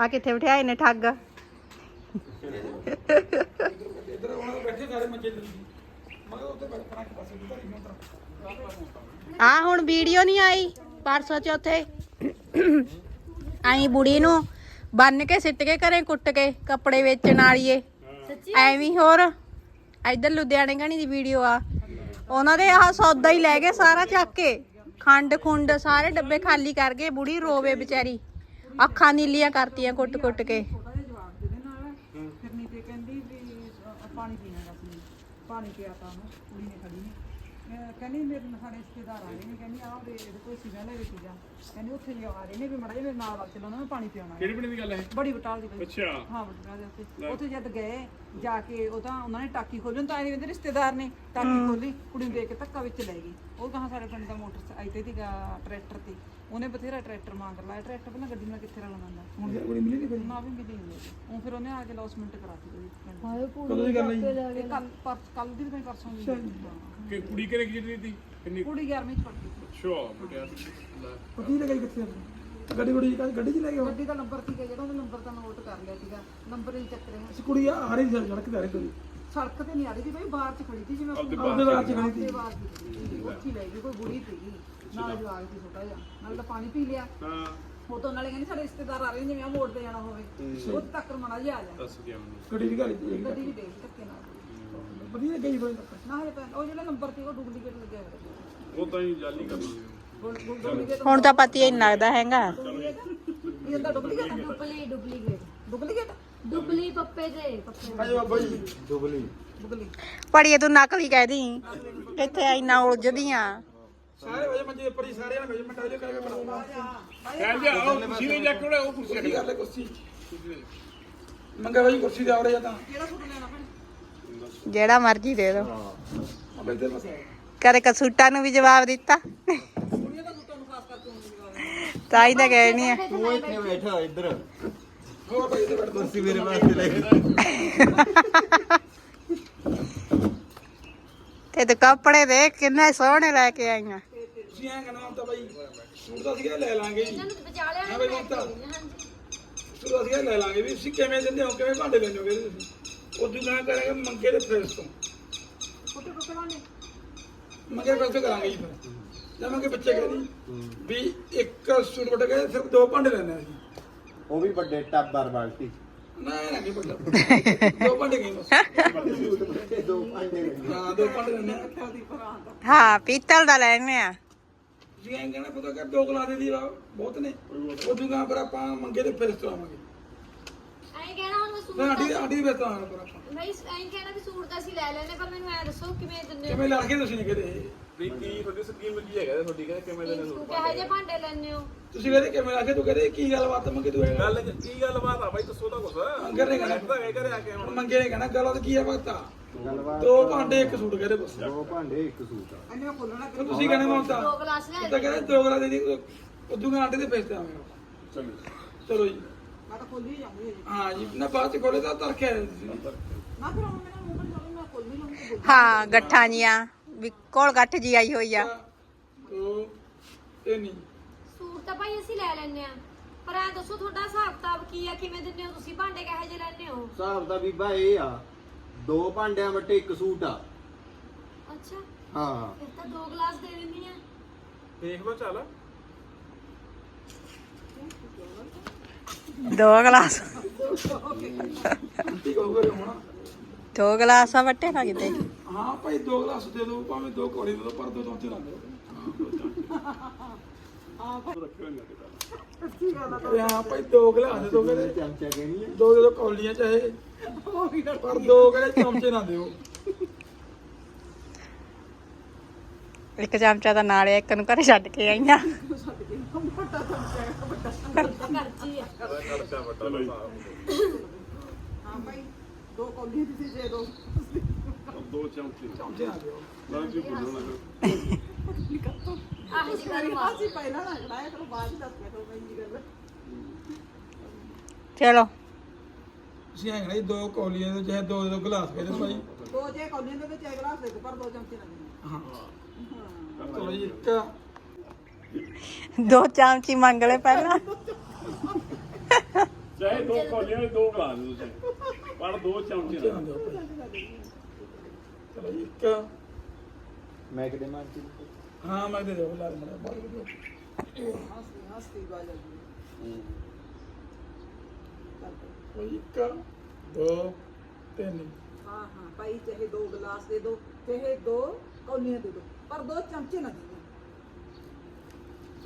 ਆ ਕਿੱਥੇ ਬਿਠਾਏ ਨੇ ਠੱਗ? ਇੱਧਰ ਉਹਨਾਂ ਦੇ ਬੈਠੇ ਸਾਰੇ ਬੈਠਣਾ ਪਾਸੇ ਆ ਹੁਣ ਵੀਡੀਓ ਨਹੀਂ ਆਈ ਪਰਸੋਂ ਚੌਥੇ। ਆਈ ਬੁੜੀ ਨੂੰ ਬੰਨ ਕੇ ਸਿੱਟ ਕੇ ਘਰੇ ਕੁੱਟ ਕੇ ਕੱਪੜੇ ਵੇਚਣ ਵਾਲੀਏ। ਐਵੇਂ ਹੋਰ। ਇੱਧਰ ਲੁਧਿਆਣੇ ਗਣੀ ਦੀ ਵੀਡੀਓ ਆ। ਉਹਨਾਂ ਦੇ ਆਹ ਸੌਦਾ ਹੀ ਲੈ ਗਏ ਸਾਰਾ ਚੱਕ ਕੇ। ਖੰਡ ਖੁੰਡ ਸਾਰੇ ਡੱਬੇ ਖਾਲੀ ਕਰ ਗਏ। ਬੁੜੀ ਰੋਵੇ ਵਿਚਾਰੀ। ਅੱਖਾਂ ਨੀਲੀਆਂ ਕਰਤੀਆਂ ਕੁੱਟ ਕੁੱਟ ਕੇ। ਜਿਹਾ ਜਵਾਬ ਨਾਲ ਕਹਿੰਦੀ ਵੀ ਅ, ਪਾਣੀ ਪੀਣਾ ਦਾ ਸੀ ਪਾਣੀ ਪਿਆ ਤਾਂ ਉਹਨੂੰ ਕੁੜੀ ਨੇ ਖੜੀ ਨੇ ਕਹਿੰਦੀ ਮੇਰੇ ਨਾਲ ਸਾਡੇ ਰਿਸ਼ਤੇਦਾਰ ਆ ਰਹੇ ਨੇ ਕਹਿੰਦੀ ਆਹ ਦੇ ਇਹਦੇ ਕੋਈ ਸੀਗਾ ਲੈ ਕੇ ਜਾ ਕਹਿੰਦੀ ਉੱਥੇ ਜੀ ਆ ਰਹੇ ਨੇ ਵੀ ਮੜਾ ਜਿਹਾ ਮੇਰੇ ਨਾਲ ਵਗ ਚੱਲੋ ਉਹਨਾਂ ਨੂੰ ਪਾਣੀ ਪਿਆਉਣਾ ਕਿਹੜੀ ਪਿੰਡ ਦੀ ਗੱਲ ਹੈ? ਬੜੀ ਬਟਾਲ ਦੀ ਬਈ ਅੱਛਾ। ਹਾਂ ਬਟਾਲ ਦੇ ਉੱਤੇ। ਉੱਥੇ ਜਦ ਗਏ ਜਾ ਕੇ ਉਹ ਤਾਂ ਉਹਨਾਂ ਨੇ ਟਾਕੀ ਖੋਲੀ ਉਹਨੂੰ ਤਾਂ ਇਹਦੇ ਵਿੱਚ ਰਿਸ਼ਤੇਦਾਰ ਨੇ ਟਾਕੀ ਖੋਲੀ ਕੁੜੀ ਨੂੰ ਦੇਖ ਕੇ ਧੱਕਾ ਵਿੱਚ ਲੈ ਗਈ। ਉਹ ਕਹਾਂ ਸਾਡੇ ਪਿੰਡ ਦਾ ਮੋਟਰ ਆਈਤੇ ਸੀਗਾ ਟਰੈਕਟਰ ਤੇ। ਉਹਨੇ ਬਥੇਰਾ ਟਰੈਕਟਰ ਮੰਗ ਲਾਇਆ। ਟਰੈਕਟਰ ਪਹਿਲਾਂ ਗੱਡੀ ਨਾਲ ਕਿੱਥੇ ਰਲਣਾ ਹੁੰਦਾ ਹੁਣ ਜੇ ਕੁੜੀ ਮਿਲੀ ਨਹੀਂ ਫਿਰ? ਨਾ ਵੀ ਮਿਲੀ ਨਹੀਂ ਉਹ ਫਿਰ ਉਹਨੇ ਆ ਕੇ ਲੌਸਮੈਂਟ ਕਰਾਤੀ ਉਹਦੀ ਹਾਏ ਕਦੋਂ ਦੀ ਗੱਲ ਹੈ ਦੀ। ਇਹ ਕੱਲ ਪਰਸ ਕੱਲ ਦੀ ਵੀ ਪਰਸੋਂ ਦੀ। ਕਿ ਕੁੜੀ ਕਿਹੜੇ ਕੀ ਜਿਹੜੀ ਸੀ ਕਿੰਨੀ? ਕੁੜੀ 11ਵੀਂ ਚ ਪੜ੍ਹਦੀ ਸੀ। ਬਟਿਆ ਲੈ ਕੀ ਲਗਾਈ ਕਿੱਥੇ ਗੱਡੀ ਗੁੜੀ ਗੱਡੀ 'ਚ ਲੈ ਗਏ ਗੱਡੀ ਦਾ ਨੰਬਰ ਸੀਗਾ ਜਿਹੜਾ ਉਹਨੇ ਨੰਬਰ ਤਾਂ ਨੋਟ ਕਰ ਲਿਆ ਸੀਗਾ। ਨੰਬਰ ਹੀ ਚੱਕ ਰਿਹਾ। ਇਸ ਕੁੜੀ ਆ ਰਹੀ ਸੀ ਸੜਕ ਤੇ ਆ ਰਹੀ ਕੁੜੀ। ਸੜਕ ਤੇ ਨਹੀਂ ਆ ਰਹੀ ਸੀ ਬਈ ਬਾਹਰ ਚ ਖੜੀ ਸੀ ਜਿਵੇਂ ਆਪਦੇ ਆਪਦੇ ਬਾਹਰ ਚ ਖੜੀ ਸੀ। ਚ ਖੜੀ ਸੀ। ਉੱਥੇ ਹੀ ਲੈ ਗਈ ਕੋਈ ਬੁੜੀ ਸੀਗੀ। ਨਾਲ ਜਵਾਗ ਸੀ ਛੋਟਾ ਜਿਹਾ। ਨਾਲ ਤਾਂ ਪਾਣੀ ਪੀ ਲਿਆ। ਹਾਂ। ਉਹ ਤੋਂ ਨਾਲੇ ਕਹਿੰਦੀ ਸਾਡੇ ਰਿਸ਼ਤੇਦਾਰ ਆ ਰਹੇ ਨੇ ਜਿਵੇਂ ਆ ਮੋੜ ਤੇ ਜਾਣਾ ਹੋਵੇ। ਉਹ ਤੱਕ ਮਣਾ ਜਿਹਾ ਆ ਜਾ ਦੱਸ ਗਿਆ ਮੈਨੂੰ। ਗੱਡੀ ਦੀ ਤੇ ਗੱਡੀ ਵੀ ਦੇਖ ਧੱਕੇ ਨਾਲ। ਵਧੀਆ ਗਈ ਤੱਕ ਨਾ ਹਲੇ ਉਹ ਜਿਹੜਾ ਨੰਬਰ ਸੀ ਉਹ ਡੁਪਲੀਕੇਟ ਲੱਗਿਆ ਹੋਇਆ ਸੀ। ਉਹ ਤਾਂ ਹੀ ਜਾਲੀ ਕਰ ਲਈ ਡੁਪਲੀਕੇਟ ਹੁਣ ਤਾਂ ਪਤੀ ਹੀ ਨਹੀਂ ਲੱਗਦਾ ਹੈਗਾ ਇਹ ਤਾਂ ਡੁਪਲੀਕੇਟ ਡੁਪਲੀ ਡੁਪਲੀਕੇਟ ਡੁਪਲੀਕੇਟ ਡੁਪਲੀ ਪੱਪੇ ਦੇ ਪੱਪੇ ਆਜੋ ਬਾਬਾ ਜੀ ਡੁਪਲੀ ਪੜੀਏ ਤੂੰ ਨਕਲੀ ਕਹਿ ਦੀ। ਇੱਥੇ ਇੰਨਾ ਉਲਝਦੀਆਂ। ਸਾਰੇ ਵਜੇ ਮੰਜੇ ਉੱਪਰ ਹੀ ਸਾਰੇ ਨੇ ਵਜੇ ਮੈਂ ਟਾਈਲੇ ਕਰਕੇ ਬਣਾਉਂਦਾ ਕਹਿ ਜਾ ਉਹ ਕੁਰਸੀ ਨਹੀਂ ਜਾ ਕੇ ਉਹ ਕੁਰਸੀ ਕੀ ਕਰ ਲੈ ਕੁਰਸੀ? ਮੰਗਾ ਬਾਈ ਕੁਰਸੀ ਤੇ ਆਵੜੇ ਜਾਂ ਤਾਂ। ਕਿਹੜਾ ਸੂਟ ਲੈਣਾ ਭੈਣ ਜਿਹੜਾ ਮਰਜ਼ੀ ਦੇ ਦੋ। ਕਦੇ ਕਸੂਟਾਂ ਨੂੰ ਵੀ ਜਵਾਬ ਦਿੱਤਾ ਕੁੜੀਆਂ ਦਾ ਸੂਟਾਂ ਨੂੰ ਖਾਸ ਕਰਕੇ ਉਂਝ ਲਗਾ ਤਾਂ ਹੀ ਤਾਂ ਕਹਿ ਨਹੀਂ ਹੈ ਤੂੰ ਇੱਥੇ ਬੈਠਾ ਇੱਧਰ। ਕੁਰਸੀ ਮੇਰੇ ਵਾਸਤੇ ਲੈ ਤੇ ਤੂੰ ਕੱਪੜੇ ਦੇਖ ਕਿੰਨੇ ਸੋਹਣੇ ਲੈ ਕੇ ਆਈਆਂ। ਤੁਸੀਂ ਐਂ ਕਹਿਣਾ ਹੁਣ ਤਾਂ ਬਾਈ ਸੂਟ ਤਾਂ ਸੀਗਾ ਲੈ ਲਾਂਗੇ ਜੀ। ਇਹਨਾਂ ਨੂੰ ਵਿਚਾਲਿਆ ਹਾਂ ਬਾਈ ਮਮਤਾ ਹਾਂਜੀ ਸੂਟ ਤਾਂ ਸੀਗਾ ਲੈ ਲਾਂਗੇ ਵੀ ਤੁਸੀਂ ਕਿਵੇਂ ਦਿੰਦੇ ਹੋ ਕਿਵੇਂ ਭਾਂਡੇ ਲੈਂਦੇ ਹੋ ਕਹਿੰਦੇ ਤੁਸੀਂ। ਉਹ ਦੁਕਾਨ ਕਰਾਂਗੇ ਮੰਗੇ ਦੇ ਫੇਸ ਤੋਂ। ਫੋਟੋ ਟੁਕੜਾਂਗੇ ਮੰਗੇ ਤੋਂ ਕਰਾਂਗੇ ਜੀ ਫਿਰ। ਜਮਾਂਗੇ ਬੱਚੇ ਕਹਿੰਦੀ। ਵੀ ਇੱਕ ਸੂਟ ਵਟ ਕੇ ਸਿਰਫ ਦੋ ਭਾਂਡੇ ਲੈਣੇ ਆ ਜੀ ਉਹ ਵੀ ਵੱਡੇ ਟੱਬਰ ਬਾਲਟੀ। ਨਾ ਨਾ ਕੀ ਪਤਾ ਦੋ ਭਾਂਡੇ ਗਏ ਬਸ। ਦੋ ਭਾਂਡੇ ਲੱਗੇ ਹਾਂ ਦੋ ਭਾਂਡੇ ਲੈਣੇ ਆ। ਉਹਦੀ ਭਰਾ ਦਾ ਹਾਂ ਪੀਤਲ ਦਾ ਲੈਣੇ ਆ। ਤੁਸੀਂ ਐਂ ਕਹਿਣਾ ਪਤਾ ਕਰ ਦੋ ਗਲਾ ਦੇ ਦੀ ਬਹੁਤ ਨੇ। ਉਹ ਦੁਕਾਨ ਪਰ ਆਪਾਂ ਮੰਗੇ ਦੇ ਤੋਂ ਆਵਾਂਗੇ ਐਂ ਕਹਿਣਾ ਹੁਣ ਮੈਂ ਸੂਟ ਨਾ ਆਡੀ ਆਡੀ ਵੇਚ ਆਵਾਂਗੇ ਪਰ ਆਪਾਂ। ਨਹੀਂ ਐਂ ਕਹਿਣਾ ਵੀ ਸੂਟ ਤਾਂ ਅਸੀਂ ਲੈ ਲੈਨੇ ਪਰ ਮੈਨੂੰ ਐ ਦੱਸੋ ਕਿਵੇਂ ਕਿਵੇਂ ਲਾ ਕੇ ਤੁਸੀਂ ਕਹਦੇ ਨਹੀਂ ਕੀ ਤੁਹਾਡੀ ਸਕੀਮ ਕੀ ਹੈਗਾ ਤੁਹਾਡੀ ਕਹਿੰਦੇ ਕਿਵੇਂ ਦੇ ਤੂੰ ਕਿਹੋ ਜਿਹੇ ਭਾਂਡੇ ਲੈਣੇ ਹੋ? ਤੁਸੀਂ ਕਹਿੰਦੇ ਕਿਵੇਂ ਲਾ ਕੇ ਤੂੰ ਕਹਿੰਦੇ ਕੀ ਗੱਲਬਾਤ ਮੰਗੇ ਤੂੰ ਇਹ? ਗੱਲ ਗੱਲ ਕੀ ਗੱਲ ਬਾਤ ਆ ਬਾਈ ਦੱਸੋ ਤਾਂ ਕੁਛ। ਮੰਗੇ ਨੇ ਕਹਿਣਾ। ਪਤਾ ਹੈ ਘਰੇ ਆ ਕੇ ਹੁਣ। ਮੰਗੇ ਨੇ ਕਹਿਣਾ ਗੱਲਾਂ ਤਾਂ ਕੀ ਆ ਬਾਤਾਂ ਗੱਲਬਾਤ ਦੋ ਭਾਂਡੇ ਇੱਕ ਸੂਟ ਕਹਿੰਦੇ ਬਸ। ਦੋ ਭਾਂਡੇ ਇੱਕ ਸੂਟ ਆ। ਇਹਨੇ ਖੋਲਣਾ ਫਿਰ ਤੁਸੀਂ ਕਹਿੰਦੇ ਮਮਤਾ ਦੋ ਗਲਾਸ ਲੈ ਤਾਂ ਕਹਿੰਦੇ ਦੋ ਗਲਾ ਦੇ ਦੀ ਉਹ ਦੁਕਾਨ ਆਂਟੇ ਦੇ ਫੇਸ ਤੇ ਆਵਾਂਗੇ ਚਲੋ। ਚਲੋ ਜੀ। ਮੈਂ ਤਾਂ ਖੋਲੀ ਜਾਊਂਗੀ ਜੀ। ਹਾਂ ਜੀ ਨਾ ਬਾਅਦ ਚ ਖੋਲੇ ਤਾਂ ਤਰਖਿਆ ਤੁਸੀਂ ਨਾ ਫਿਰ ਹੁਣ ਮੇਰਾ ਮੂੰਹ ਪਰ ਮੈਂ ਖੋਲੀ ਲਵਾਂਗੀ ਹਾਂ ਗੱਠਾਂ ਜੀਆਂ। ਵੀ ਕੋਲ ਗੱਠ ਜੀ ਆਈ ਹੋਈ ਆ। ਦੋ ਤਿੰਨ ਸੂਟ ਤਾਂ ਭਾਈ ਅਸੀਂ ਲੈ ਲੈਨੇ ਆ ਪਰ ਐ ਦੱਸੋ ਤੁਹਾਡਾ ਹਿਸਾਬ ਕਿਤਾਬ ਕੀ ਆ? ਕਿਵੇਂ ਦਿੰਦੇ ਹੋ ਤੁਸੀਂ? ਭਾਂਡੇ ਕਿਹੋ ਜਿਹੇ ਲੈਣੇ ਹੋ? ਹਿਸਾਬ ਦਾ ਬੀਬਾ ਇਹ ਆ। ਦੋ ਭਾਂਡਿਆਂ ਵੱਟੇ ਇੱਕ ਸੂਟ ਆ। ਅੱਛਾ। ਹਾਂ। ਫਿਰ ਤਾਂ ਦੋ ਗਲਾਸ ਦੇ ਦਿੰਦੀ ਆ ਦੇਖ ਲਓ ਚੱਲ। ਦੋ ਗਲਾਸ। ਠੀਕ ਹੋ ਗਏ ਹੁਣ। ਦੋ ਗਲਾਸ ਆ ਵੱਟੇ ਨਾ ਕਿਤੇ। ਹਾਂ ਭਾਈ ਦੋ ਗਲਾਸ ਦੇ ਦਿਓ ਭਾਵੇਂ ਦੋ ਕੋੜੀ ਦੇ ਦਿਓ ਪਰ ਦੋ ਚਮਚੇ ਨਾ ਦਿਓ ਅਰੇ ਹਾਂ ਭਾਈ ਦੋ ਗਲਾਸ ਦੇ ਦਿਓ ਕਹਿੰਦੇ। ਚਮਚਾ ਕਹਿਣੀ ਆ ਦੋ ਦੇ ਦਿਓ ਕੌਲੀਆਂ ਚਾਹੇ। ਪਰ ਦੋ ਕਹਿੰਦੇ ਚਮਚੇ ਨਾ ਦਿਓ। ਇੱਕ ਚਮਚਾ ਤਾਂ ਨਾਲੇ ਇੱਕ ਨੂੰ ਘਰੇ ਛੱਡ ਕੇ ਆਈਆਂ। ਕਰਜੀ ਆ ਖਰਚਾ ਵੱਡਾ ਲੋ ਹਾਂ ਭਾਈ ਦੋ ਕੌਲੀ ਤੁਸੀਂ ਦੇ ਦੋ ਦੋ ਚਮਚੇ। ਚਮਚੇ ਨਾ ਦਿਓ। ਨਾਲ ਕੀ ਬੋਲਣਾ ਆਹ ਜੀ ਗੱਲ ਮਾਰ ਅਸੀਂ ਪਹਿਲਾਂ ਨਾ ਖੜਾਇਆ ਕਰੋ ਬਾਅਦ ਚ ਦੱਸ ਕੇ ਕਰੋ ਭਾਈ ਜੀ ਗੱਲ ਚਲੋ। ਤੁਸੀਂ ਐਂ ਕਹਿੰਦੇ ਦੋ ਕੌਲੀਆਂ ਦੇ ਚਾਹੇ ਦੋ ਦੇ ਦੋ ਗਲਾਸ ਕਹਿੰਦੇ ਭਾਈ। ਦੋ ਜੇ ਕੌਲੀਆਂ ਦੇ ਵਿੱਚ ਗਲਾਸ ਦੇ ਪਰ ਦੋ ਚਮਚੇ ਨਾ ਦੇਣਾ ਹਾਂ। ਚਲੋ ਜੀ ਇੱਕ। ਦੋ ਚਮਚੀ ਮੰਗ ਲੈ ਪਹਿਲਾਂ। ਚਾਹੇ ਦੋ ਕੋਲੀਆਂ ਦੇ ਦੋ ਗਲਾਸ ਦੇ ਤੁਸੀਂ। ਪਰ ਦੋ ਚਮਚੇ ਨਾਲ। ਚਲੋ ਜੀ, ਇੱਕ। ਮੈਂ ਕਿਤੇ ਮਾਰ ਕੇ ਹਾਂ ਮੈਂ ਦੇ ਦਿਓ ਲਾਲ ਮੜਾ ਬਾਲ ਦਿਓ ਹੱਸਦੀ ਹੱਸਦੀ ਬਾਜ ਆਉਂਦੀ ਕੋਈ ਇੱਕ ਦੋ ਤਿੰਨ। ਹਾਂ ਹਾਂ ਭਾਈ ਚਾਹੇ ਦੋ ਗਲਾਸ ਦੇ ਦੋ ਚਾਹੇ ਦੋ ਕੌਲੀਆਂ ਦੇ ਦੋ ਪਰ ਦੋ ਚਮਚੇ ਨਾ ਦੇ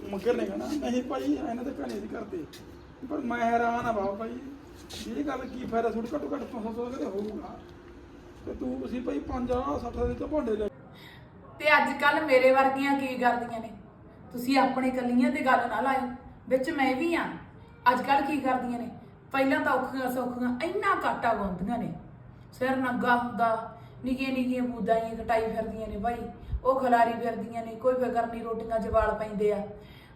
ਮਗਰ ਨਹੀਂ ਕਹਣਾ ਨਹੀਂ ਭਾਈ ਇਹਨਾਂ ਦੇ ਕਹਾਣੀ ਦੀ। ਕਰਦੇ ਪਰ ਮੈਂ ਹੈਰਾਨ ਆ ਬਾਬਾ ਭਾਈ। ਇਹ ਗੱਲ ਕੀ ਫਾਇਦਾ? ਥੋੜੀ ਘੱਟੋ ਘੱਟ 500 ਕਿਤੇ ਹੋਊਗਾ। ਤੇ ਤੂੰ ਤੁਸੀਂ ਭਾਈ 5 60 ਦੇ ਤੋਂ ਭਾਂਡੇ ਲੈ ਤੇ ਅੱਜ ਕੱਲ ਮੇਰੇ ਵਰਗੀਆਂ ਕੀ ਕਰਦੀਆਂ ਨੇ? ਤੁਸੀਂ ਆਪਣੇ ਕੱਲੀਆਂ ਤੇ ਗੱਲ ਨਾ ਲਾਇਓ। ਵਿੱਚ ਮੈਂ ਵੀ ਆ। ਅੱਜ ਕੱਲ ਕੀ ਕਰਦੀਆਂ ਨੇ? ਪਹਿਲਾਂ ਤਾਂ ਔਖੀਆਂ ਸੌਖੀਆਂ ਇੰਨਾ ਕਾਟਾ ਗਾਉਂਦੀਆਂ ਨੇ। ਸਿਰ ਨੰਗਾ ਹੁੰਦਾ, ਨਿੱਕੀਆਂ ਨਿੱਕੀਆਂ ਬੂਦਾਂ ਹੀ ਕਟਾਈ ਫਿਰਦੀਆਂ ਨੇ ਭਾਈ। ਉਹ ਖਲਾਰੀ ਫਿਰਦੀਆਂ ਨੇ, ਕੋਈ ਫਿਕਰ ਨਹੀਂ, ਰੋਟੀਆਂ 'ਚ ਪੈਂਦੇ ਆ।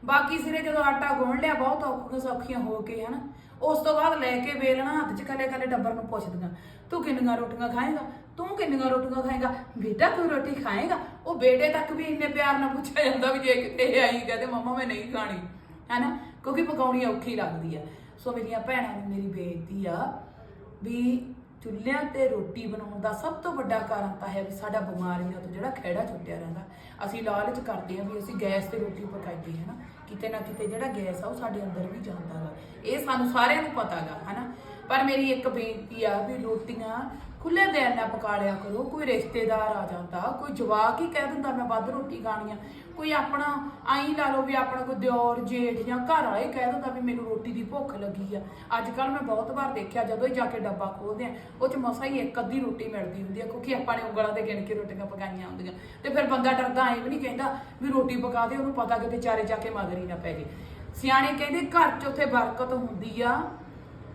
ਬਾਕੀ ਸਿਰੇ ਜਦੋਂ ਆਟਾ ਗੁੰਨ ਲਿਆ, ਬਹੁਤ ਔਖੀਆਂ ਸੌਖੀਆਂ ਹੋ ਕੇ ਹਨਾ। ਉਸ ਤੋਂ ਬਾਅਦ ਲੈ ਕੇ ਵੇਲਣਾ, ਹੱਥ 'ਚ ਕੱਲੇ ਕੱਲੇ ਡੱਬਰ ਨੂੰ ਪੁੱਛਦੀਆਂ, ਤੂੰ ਕਿੰਨੀਆਂ ਰੋਟੀਆਂ ਖਾਏਗਾ? ਤੂੰ ਕਿੰਨੀਆਂ ਰੋਟੀਆਂ ਖਾਏਗਾ? ਬੇਟਾ ਕੋਈ ਰੋਟੀ ਖਾਏਗਾ? ਉਹ ਬੇਟੇ ਤੱਕ ਵੀ ਇੰਨੇ ਪਿਆਰ ਨਾਲ ਪੁੱਛਿਆ ਜਾਂਦਾ ਵੀ ਜੇ ਕਿਤੇ ਇਹ ਆਈ, ਕਹਦੇ, ਮੰਮਾ, ਮੈਂ ਨਹੀਂ ਖਾਣੀ। ਹੈਨਾ? ਕਿਉਂਕਿ ਪਕਾਉਣੀ ਔਖੀ ਲੱਗਦੀ ਆ। ਸੋ ਮੇਰੀਆਂ ਭੈਣਾਂ ਨੂੰ ਮੇਰੀ ਬੇਨਤੀ ਆ ਵੀ ਚੁੱਲ੍ਹਿਆਂ ਤੇ ਰੋਟੀ ਬਣਾਉਣ ਦਾ ਸਭ ਤੋਂ ਵੱਡਾ ਕਾਰਨ ਤਾਂ ਹੈ ਵੀ ਸਾਡਾ ਬਿਮਾਰੀਆਂ ਤੋਂ ਜਿਹੜਾ ਖਹਿੜਾ ਛੁੱਟਿਆ ਰਹਿੰਦਾ। ਅਸੀਂ ਲਾਲਚ ਕਰਦੇ ਹਾਂ ਵੀ ਅਸੀਂ ਗੈਸ ਤੇ ਰੋਟੀ ਪਕਾਈਏ, ਹਨਾ। ਕਿਤੇ ਨਾ ਕਿਤੇ ਜਿਹੜਾ ਗੈਸ ਆ ਉਹ ਸਾਡੇ ਅੰਦਰ ਵੀ ਜਾਂਦਾ ਗਾ ਇਹ ਸਾਨੂੰ ਸਾਰਿਆਂ ਨੂੰ ਪਤਾ ਗਾ, ਹਨਾ। ਪਰ ਮੇਰੀ ਇੱਕ ਬੇਨਤੀ ਆ ਵੀ ਰੋਟੀਆਂ ਖੁੱਲੇ ਦਿਲ ਨਾਲ ਪਕਾ ਲਿਆ ਕਰੋ, ਕੋਈ ਰਿਸ਼ਤੇਦਾਰ ਆ ਜਾਂਦਾ, ਕੋਈ ਜਵਾਕ ਹੀ ਕਹਿ ਦਿੰਦਾ ਮੈਂ ਵੱਧ ਰੋਟੀ ਖਾਣੀ ਆ। ਕੋਈ ਆਪਣਾ ਆਈ ਲਾ ਲਓ ਵੀ ਆਪਣਾ ਕੋਈ ਦਿਓਰ, ਜੇਠ ਜਾਂ ਘਰ ਵਾਲੇ ਕਹਿ ਦਿੰਦਾ ਵੀ ਮੈਨੂੰ ਰੋਟੀ ਦੀ ਭੁੱਖ ਲੱਗੀ ਆ। ਅੱਜ ਕੱਲ ਮੈਂ ਬਹੁਤ ਵਾਰ ਦੇਖਿਆ, ਜਦੋਂ ਹੀ ਜਾ ਕੇ ਡੱਬਾ ਖੋਲਦੇ ਆ, ਉਹ ਚ ਮਸਾ ਹੀ ਇੱਕ ਅੱਧੀ ਰੋਟੀ ਮਿਲਦੀ ਹੁੰਦੀ ਆ, ਕਿਉਂਕਿ ਆਪਾਂ ਨੇ ਉਂਗਲਾਂ ਤੇ ਗਿਣ ਕੇ ਰੋਟੀਆਂ ਪਕਾਈਆਂ ਹੁੰਦੀਆਂ। ਤੇ ਫਿਰ ਬੰਦਾ ਡਰਦਾ, ਐਂ ਵੀ ਨਹੀਂ ਕਹਿੰਦਾ ਵੀ ਰੋਟੀ ਪਕਾ ਦੇ, ਉਹਨੂੰ ਪਤਾ ਕਿਤੇ ਚਾਰੇ ਜਾ ਕੇ ਮਗਰ ਹੀ ਨਾ ਪੈ ਜੇ। ਸਿਆਣੇ ਕਹਿੰਦੇ ਘਰ 'ਚ ਉੱਥੇ ਬਰਕਤ ਹੁੰਦੀ ਆ।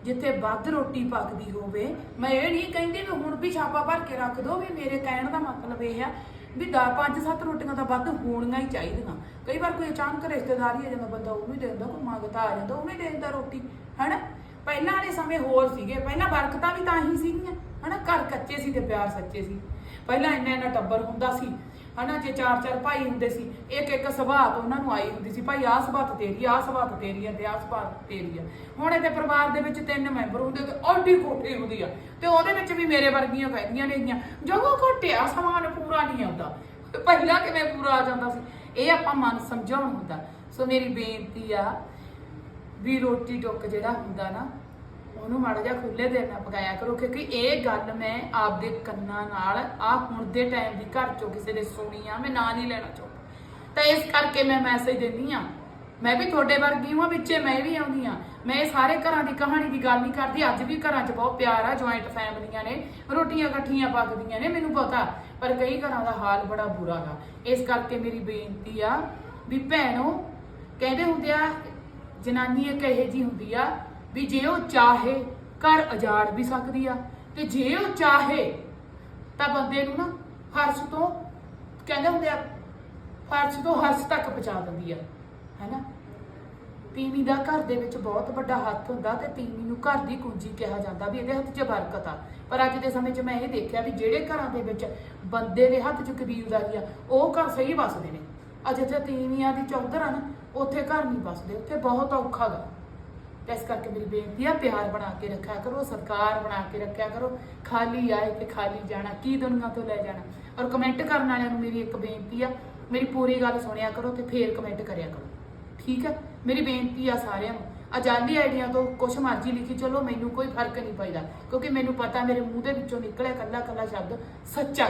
ਜਿੱਥੇ ਵੱਧ ਰੋਟੀ ਪੱਕਦੀ ਹੋਵੇ। ਮੈਂ ਇਹ ਨਹੀਂ ਕਹਿੰਦੀ ਵੀ ਹੁਣ ਵੀ ਛਾਪਾ ਭਰ ਕੇ ਰੱਖ ਦੋ, ਵੀ ਮੇਰੇ ਕਹਿਣ ਦਾ ਮਤਲਬ ਇਹ ਆ ਵੀ ਦਾ ਪੰਜ, ਸੱਤ ਰੋਟੀਆਂ ਤਾਂ ਵੱਧ ਹੋਣੀਆਂ ਹੀ ਚਾਹੀਦੀਆਂ। ਕਈ ਵਾਰ ਕੋਈ ਅਚਾਨਕ ਰਿਸ਼ਤੇਦਾਰੀ ਆ ਜਾਂਦਾ, ਬੰਦਾ ਉਹ ਵੀ ਦੇ ਦਿੰਦਾ, ਕੋਈ ਮੰਗਤਾ ਆ ਜਾਂਦਾ ਉਹ ਵੀ ਦੇ ਦਿੰਦਾ ਰੋਟੀ, ਹਨਾ? ਪਹਿਲਾਂ ਵਾਲੇ ਸਮੇਂ ਹੋਰ ਸੀਗੇ, ਪਹਿਲਾਂ ਬਰਕਤਾਂ ਵੀ ਤਾਂ ਹੀ ਸੀਗੀਆਂ, ਹਨਾ? ਘਰ ਕੱਚੇ ਸੀ ਤੇ ਪਿਆਰ ਸੱਚੇ ਸੀ। ਪਹਿਲਾਂ ਇੰਨਾ ਇੰਨਾ ਟੱਬਰ ਹੁੰਦਾ ਸੀ। ਹਨਾ, ਜੇ ਚਾਰ ਚਾਰ ਭਾਈ ਹੁੰਦੇ ਸੀ, ਇੱਕ ਇੱਕ ਸਵਾਤ ਉਹਨਾਂ ਨੂੰ ਆਈ ਹੁੰਦੀ ਸੀ, ਭਾਈ ਆਹ ਸੁਭਾਤ ਤੇਰੀ ਆਹ ਸੁਭਾਤ ਤੇਰੀ ਆ ਤੇ ਆਹ ਸੁਭਾਤ ਤੇਰੀ ਆ। ਹੁਣ ਇਹਦੇ ਪਰਿਵਾਰ ਦੇ ਵਿੱਚ ਤਿੰਨ ਮੈਂਬਰ ਹੁੰਦੇ ਤੇ ਔਡੀ ਕੋਠੀ ਹੁੰਦੀ ਆ। ਤੇ ਉਹਦੇ ਵਿੱਚ ਵੀ ਮੇਰੇ ਵਰਗੀਆਂ ਕਹਿੰਦੀਆਂ ਨੇਗੀਆਂ ਜਦੋਂ ਘਟਿਆ, ਸਮਾਨ ਪੂਰਾ ਨਹੀਂ ਆਉਂਦਾ। ਪਹਿਲਾਂ ਕਿਵੇਂ ਪੂਰਾ ਆ ਜਾਂਦਾ ਸੀ? ਇਹ ਆਪਾਂ ਮਨ ਸਮਝਾਉਣ ਹੁੰਦਾ। ਸੋ ਮੇਰੀ ਬੇਨਤੀ ਆ ਵੀ ਰੋਟੀ ਟੁੱਕ ਜਿਹੜਾ ਹੁੰਦਾ ਨਾ ਉਹਨੂੰ ਮਾੜਾ ਜਿਹਾ ਖੁੱਲੇ ਦਿਲ ਨਾਲ ਪਕਾਇਆ ਕਰੋ, ਕਿਉਂਕਿ ਇਹ ਗੱਲ ਮੈਂ ਆਪਦੇ ਕੰਨਾਂ ਨਾਲ ਆ ਹੁਣ ਦੇ ਟਾਈਮ ਦੀ ਘਰ ਚੋਂ ਕਿਸੇ ਨੇ ਸੁਣੀ ਆ, ਮੈਂ ਨਾਂ ਨਹੀਂ ਲੈਣਾ ਚਾਹੁੰਦਾ ਤਾਂ ਇਸ ਕਰਕੇ ਮੈਂ ਮੈਸੇਜ ਦਿੰਦੀ ਆ ਮੈਂ ਵੀ ਤੁਹਾਡੇ ਵਰਗੀ ਹਾਂ, ਵਿੱਚੇ ਮੈਂ ਵੀ ਆਉਂਦੀ ਆ ਮੈਂ ਇਹ ਸਾਰੇ ਘਰਾਂ ਦੀ ਕਹਾਣੀ ਦੀ ਗੱਲ ਨਹੀਂ ਕਰਦੀ, ਅੱਜ ਵੀ ਘਰਾਂ 'ਚ ਬਹੁਤ ਪਿਆਰ ਆ ਜੁਆਇੰਟ ਫੈਮਲੀਆਂ ਨੇ, ਰੋਟੀਆਂ ਇਕੱਠੀਆਂ ਪੱਕਦੀਆਂ ਨੇ, ਮੈਨੂੰ ਪਤਾ, ਪਰ ਕਈ ਘਰਾਂ ਦਾ ਹਾਲ ਬੜਾ ਬੁਰਾ ਗਾ। ਇਸ ਕਰਕੇ ਮੇਰੀ ਬੇਨਤੀ ਆ ਵੀ ਭੈਣੋ, ਕਹਿੰਦੇ ਹੁੰਦੇ ਆ, ਜਨਾਨੀ ਇੱਕ ਇਹੋ ਜੀ ਹੁੰਦੀ ਆ ਵੀ ਜੇ ਉਹ ਚਾਹੇ, ਘਰ ਉਜਾੜ ਵੀ ਸਕਦੀ ਆ। ਤੇ ਜੇ ਉਹ ਚਾਹੇ, ਤਾਂ ਬੰਦੇ ਨੂੰ ਨਾ ਫਰਸ਼ ਤੋਂ, ਕਹਿੰਦੇ ਹੁੰਦੇ ਆ ਫਰਸ਼ ਤੋਂ ਹਰਸ਼ ਤੱਕ ਪਹੁੰਚਾ ਦਿੰਦੀ ਆ, ਹੈਨਾ? ਤੀਵੀ ਦਾ ਘਰ ਦੇ ਵਿੱਚ ਬਹੁਤ ਵੱਡਾ ਹੱਥ ਹੁੰਦਾ ਤੇ ਤੀਵੀ ਨੂੰ ਘਰ ਦੀ ਕੁੰਜੀ ਕਿਹਾ ਜਾਂਦਾ ਵੀ ਇਹਦੇ ਹੱਥ 'ਚ ਬਰਕਤ ਆ। ਪਰ ਅੱਜ ਦੇ ਸਮੇਂ 'ਚ ਮੈਂ ਇਹ ਦੇਖਿਆ ਵੀ ਜਿਹੜੇ ਘਰਾਂ ਦੇ ਵਿੱਚ ਬੰਦੇ ਦੇ ਹੱਥ 'ਚ ਕਬੀਲਦਾਰੀ ਆ, ਉਹ ਘਰ ਸਹੀ ਵਸਦੇ ਨੇ। ਅੱਜ ਜਿੱਥੇ ਤੀਵੀਆਂ ਦੀ ਚੌਧਰ ਆ ਨਾ, ਉੱਥੇ ਘਰ ਨਹੀਂ ਵਸਦੇ, ਉੱਥੇ ਬਹੁਤ ਔਖਾ ਗਾ। ਤੇ ਇਸ ਕਰਕੇ ਮੇਰੀ ਬੇਨਤੀ ਆ, ਪਿਆਰ ਬਣਾ ਕੇ ਰੱਖਿਆ ਕਰੋ ਸਰਕਾਰ ਬਣਾ ਕੇ ਰੱਖਿਆ ਕਰੋ। ਖਾਲੀ ਆਏ ਤੇ ਖਾਲੀ ਜਾਣਾ, ਕੀ ਦੁਨੀਆ ਤੋਂ ਲੈ ਜਾਣਾ। ਔਰ ਕਮੈਂਟ ਕਰਨ ਵਾਲਿਆਂ ਨੂੰ ਮੇਰੀ ਇੱਕ ਬੇਨਤੀ ਆ, ਮੇਰੀ ਪੂਰੀ ਗੱਲ ਸੁਣਿਆ ਕਰੋ ਤੇ ਫੇਰ ਕਮੈਂਟ ਕਰਿਆ ਕਰੋ। ਠੀਕ ਹੈ ਮੇਰੀ ਬੇਨਤੀ ਆ ਸਾਰਿਆਂ ਨੂੰ। ਆਜ਼ਾਦੀ ਆਈਡੀਆਂ ਤੋਂ ਕੁਛ ਮਰਜ਼ੀ ਲਿਖੀ ਚਲੋ, ਮੈਨੂੰ ਕੋਈ ਫ਼ਰਕ ਨਹੀਂ ਪੈਂਦਾ। ਕਿਉਂਕਿ ਮੈਨੂੰ ਪਤਾ ਮੇਰੇ ਮੂੰਹ ਦੇ ਵਿੱਚੋਂ ਨਿਕਲਿਆ ਕੱਲਾ ਕੱਲਾ ਸ਼ਬਦ ਸੱਚਾ।